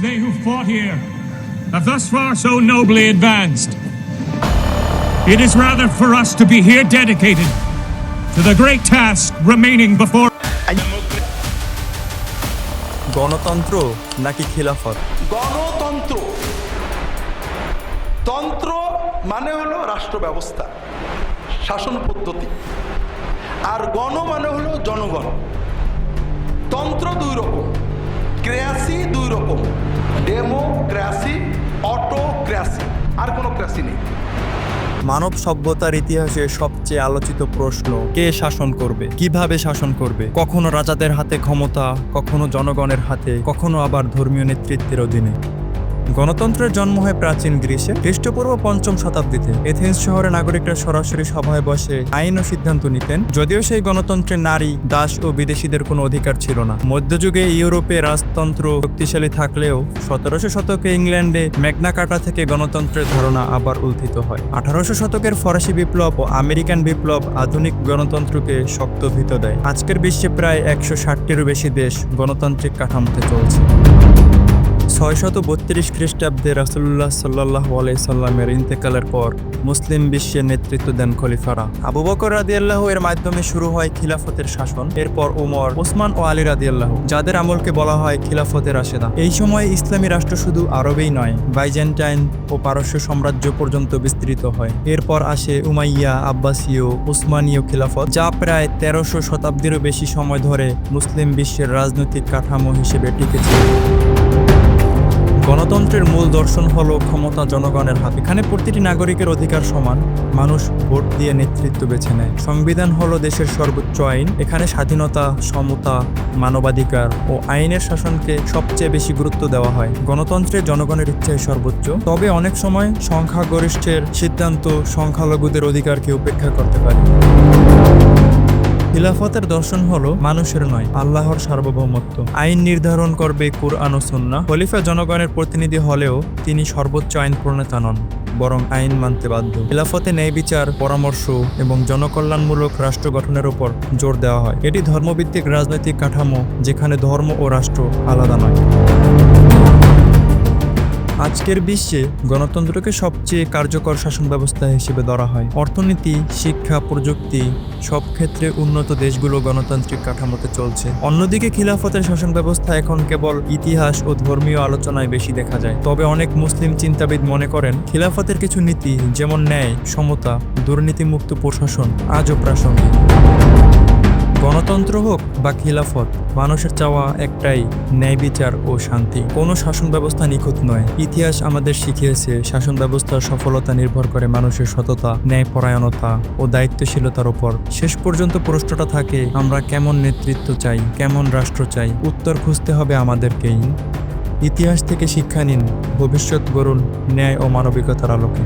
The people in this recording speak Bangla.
they who fought here have thus far so nobly advanced. It is rather for us to be here dedicated to the great task remaining before গণতন্ত্র নাকি খিলাফত গণতন্ত্র তন্ত্র মানে হলো রাষ্ট্র ব্যবস্থা শাসন পদ্ধতি আর গণ মানে হলো জনগণ তন্ত্র দুই রকম ক্রেয়াসি ডেমোক্রাসি অটোক্রাসি আর কোনো ক্রাসি নেই। মানব সভ্যতার ইতিহাসে সবচেয়ে আলোচিত প্রশ্ন, কে শাসন করবে? কীভাবে শাসন করবে? কখনো রাজাদের হাতে ক্ষমতা, কখনো জনগণের হাতে, কখনো আবার ধর্মীয় নেতৃত্বের অধীনে। গণতন্ত্রের জন্ম হয় প্রাচীন গ্রীসে খ্রিস্টপূর্ব পঞ্চম শতাব্দীতে। এথেন্স শহরে নাগরিকরা সরাসরি সভায় বসে আইন ও সিদ্ধান্ত নিতেন, যদিও সেই গণতন্ত্রে নারী, দাস ও বিদেশিদের কোনো অধিকার ছিল না। মধ্যযুগে ইউরোপে রাজতন্ত্র শক্তিশালী থাকলেও সতেরোশো শতকে ইংল্যান্ডে ম্যাগনা কাটা থেকে গণতন্ত্রের ধারণা আবার উত্থিত হয়। আঠারোশো শতকের ফরাসি বিপ্লব ও আমেরিকান বিপ্লব আধুনিক গণতন্ত্রকে শক্ত ভিত দেয়। আজকের বিশ্বে প্রায় একশো ষাটটিরও বেশি দেশ গণতান্ত্রিক কাঠামোতে চলছে। ছয়শত বত্রিশ খ্রিস্টাব্দে রাসুল্লাহ সাল্লাহ সাল্লামের ইন্তেকালের পর মুসলিম বিশ্বের নেতৃত্ব দেন খলিফারা। আবু বকর রাদিয়াল্লাহ এর মাধ্যমে শুরু হয় খিলাফতের শাসন, এরপর ওমর ওসমান ও আলী রাদিয়াল্লাহ, যাদের আমলকে বলা হয় খিলাফতের রাশেদা। এই সময় ইসলামী রাষ্ট্র শুধু আরবেই নয়, বাইজেন্টাইন ও পারস্য সাম্রাজ্য পর্যন্ত বিস্তৃত হয়। এরপর আসে উমাইয়া, আব্বাসীয় উসমানীয় খিলাফত, যা প্রায় তেরোশো শতাব্দীরও বেশি সময় ধরে মুসলিম বিশ্বের রাজনৈতিক কাঠামো হিসেবে টিকেছে গণতন্ত্রের মূল দর্শন হলো ক্ষমতা জনগণের হাতে। এখানে প্রতিটি নাগরিকের অধিকার সমান, মানুষ ভোট দিয়ে নেতৃত্ব বেছে নেয়। সংবিধান হলো দেশের সর্বোচ্চ আইন। এখানে স্বাধীনতা, সমতা, মানবাধিকার ও আইনের শাসনকে সবচেয়ে বেশি গুরুত্ব দেওয়া হয়। গণতন্ত্রে জনগণের ইচ্ছাই সর্বোচ্চ। তবে অনেক সময় সংখ্যাগরিষ্ঠের সিদ্ধান্ত সংখ্যালঘুদের অধিকারকে উপেক্ষা করতে পারে। খিলাফতের দর্শন হলো মানুষের নয়, আল্লাহর সার্বভৌমত্ব। আইন নির্ধারণ করবে কুরআন ও সুন্নাহ। খলিফা জনগণের প্রতিনিধি হলেও তিনি সর্বোচ্চ আইন প্রণেতা নন, বরং আইন মানতে বাধ্য। খিলাফতে ন্যায় বিচার, পরামর্শ এবং জনকল্যাণমূলক রাষ্ট্র গঠনের উপর জোর দেওয়া হয়। এটি ধর্মভিত্তিক রাজনৈতিক কাঠামো যেখানে ধর্ম ও রাষ্ট্র আলাদা নয়। আজকের বিশ্বে গণতন্ত্রকে সবচেয়ে কার্যকর শাসন ব্যবস্থা হিসেবে ধরা হয়। অর্থনীতি, শিক্ষা, প্রযুক্তি সব ক্ষেত্রে উন্নত দেশগুলো গণতান্ত্রিক কাঠামোতে চলছে। অন্যদিকে খিলাফতের শাসন ব্যবস্থা এখন কেবল ইতিহাস ও ধর্মীয় আলোচনায় বেশি দেখা যায়। তবে অনেক মুসলিম চিন্তাবিদ মনে করেন, খিলাফতের কিছু নীতি যেমন ন্যায়, সমতা, দুর্নীতিমুক্ত প্রশাসন আজও প্রাসঙ্গিক। গণতন্ত্র হোক বা খিলাফত, মানুষের চাওয়া একটাই, ন্যায় বিচার ও শান্তি। কোনো শাসন ব্যবস্থা নিখুঁত নয়। ইতিহাস আমাদের শিখিয়েছে, শাসন ব্যবস্থার সফলতা নির্ভর করে মানুষের সততা, ন্যায়পরায়ণতা ও দায়িত্বশীলতার উপর শেষ পর্যন্ত প্রশ্নটা থাকে, আমরা কেমন নেতৃত্ব চাই, কেমন রাষ্ট্র চাই? উত্তর খুঁজতে হবে আমাদেরকেই। ইতিহাস থেকে শিক্ষা নিন, ভবিষ্যৎ গড়ুন, ন্যায় ও মানবিকতার আলোকে।